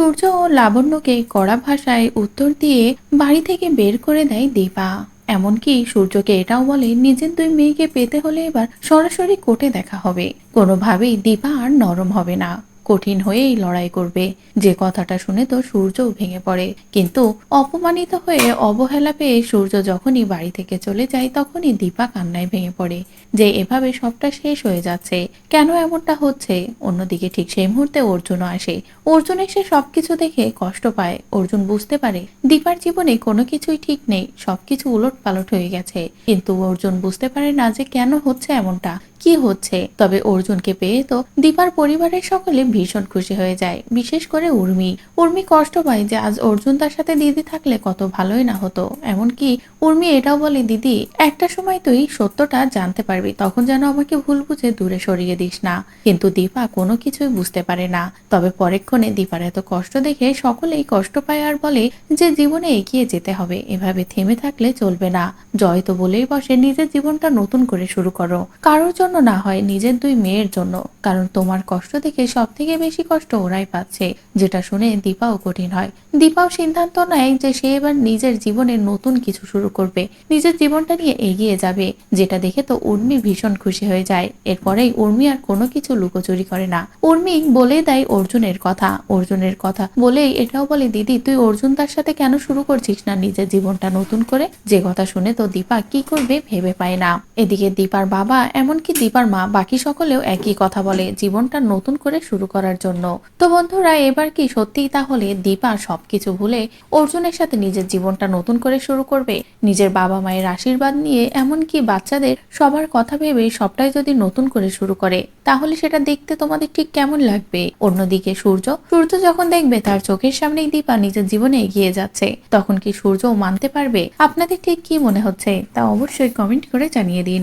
সূর্য ও লাবণ্যকে কড়া ভাষায় উত্তর দিয়ে বাড়ি থেকে বের করে দেয় দীপা। এমনকি সূর্যকে এটাও বলে, নিজের দুই মেয়েকে পেতে হলে এবার সরাসরি কোর্টে দেখা হবে। কোনোভাবেই দীপা আর নরম হবে না। কঠিন হয়েই লড়াই করবে। যে কথাটা শুনে তো সূর্যও ভেঙে পড়ে। কিন্তু অপমানিত হয়ে অবহেলা পেয়ে সূর্য যখনই বাড়ি থেকে চলে যায়, তখনই দীপা কান্নায় ভেঙে পড়ে যে এভাবে সবটা শেষ হয়ে যাচ্ছে। কেন এমনটা হচ্ছে? অন্যদিকে ঠিক সেই মুহূর্তে অর্জুনও আসে। অর্জুন এসে সবকিছু দেখে কষ্ট পায়। অর্জুন বুঝতে পারে, দীপার জীবনে কোনো কিছুই ঠিক নেই। সবকিছু উলট পালট হয়ে গেছে। কিন্তু অর্জুন বুঝতে পারে না যে কেন হচ্ছে এমনটা। কি হচ্ছে? তবে অর্জুনকে পেয়ে তো দীপার পরিবারের সকলে ভীষণ খুশি হয়ে যায়, বিশেষ করে উর্মি। উর্মি কষ্ট পায় যে আজ অর্জুন তার সাথে দিদি থাকলে কত ভালোই না হতো। এমনকি উর্মি এটাও বলে, দিদি, একটা সময় তুই সত্যটা জানতে পারবি, তখন যেন আমাকে ভুল বুঝে দূরে সরিয়ে দিস না। কিন্তু দীপা কোনো কিছুই বুঝতে পারে না। তবে পরেক্ষণে দীপার এত কষ্ট দেখে সকলেই কষ্ট পায় আর বলে যে জীবনে এগিয়ে যেতে হবে, এভাবে থেমে থাকলে চলবে না। জয় তো বলেই বসে, নিজের জীবনটা নতুন করে শুরু করো। কারোর জন্য না হয় নিজের দুই মেয়ের জন্য, কারণ তোমার কষ্ট দেখে সব থেকে বেশি কষ্ট ওরাই পাচ্ছে, যেটা শুনে দীপাও কঠিন হয়। দীপাও সিদ্ধান্ত নেয় যে সে এবার নিজের জীবনে নতুন কিছু শুরু করবে, নিজের জীবনটা নিয়ে এগিয়ে যাবে, যেটা দেখে তো উর্মি ভীষণ খুশি হয়ে যায়। এরপরেই উর্মি আর কোনো কিছু লুকোচুরি করে না। উর্মি বলে দেয় অর্জুনের কথা অর্জুনের কথা বলেই এটাও বলে, দিদি, তুই অর্জুন তার সাথে কেন শুরু করছিস না নিজের জীবনটা নতুন করে? যে কথা শুনে তো দীপা কি করবে ভেবে পায় না। এদিকে দীপার বাবা এমনকি দীপার মা, বাকি সকলেও একই কথা বলে জীবনটা নতুন করে শুরু করার জন্য। তো বন্ধুরা, এবার কি সত্যিই তাহলে দীপা সবকিছু ভুলে অর্জুনের সাথে নিজের জীবনটা নতুন করে শুরু করবে? নিজের বাবা মায়ের আশীর্বাদ নিয়ে এমনকি বাচ্চাদের সবার কথা ভেবে সবটাই যদি নতুন করে শুরু করে, তাহলে সেটা দেখতে তোমাদের ঠিক কেমন লাগবে? অন্যদিকে সূর্য সূর্য যখন দেখবে তার চোখের সামনেই দীপা নিজের জীবনে এগিয়ে যাচ্ছে। তখন কি সূর্যও মানতে পারবে? আপনাদের ঠিক কি মনে হচ্ছে? তা অবশ্যই কমেন্ট করে জানিয়ে দিন।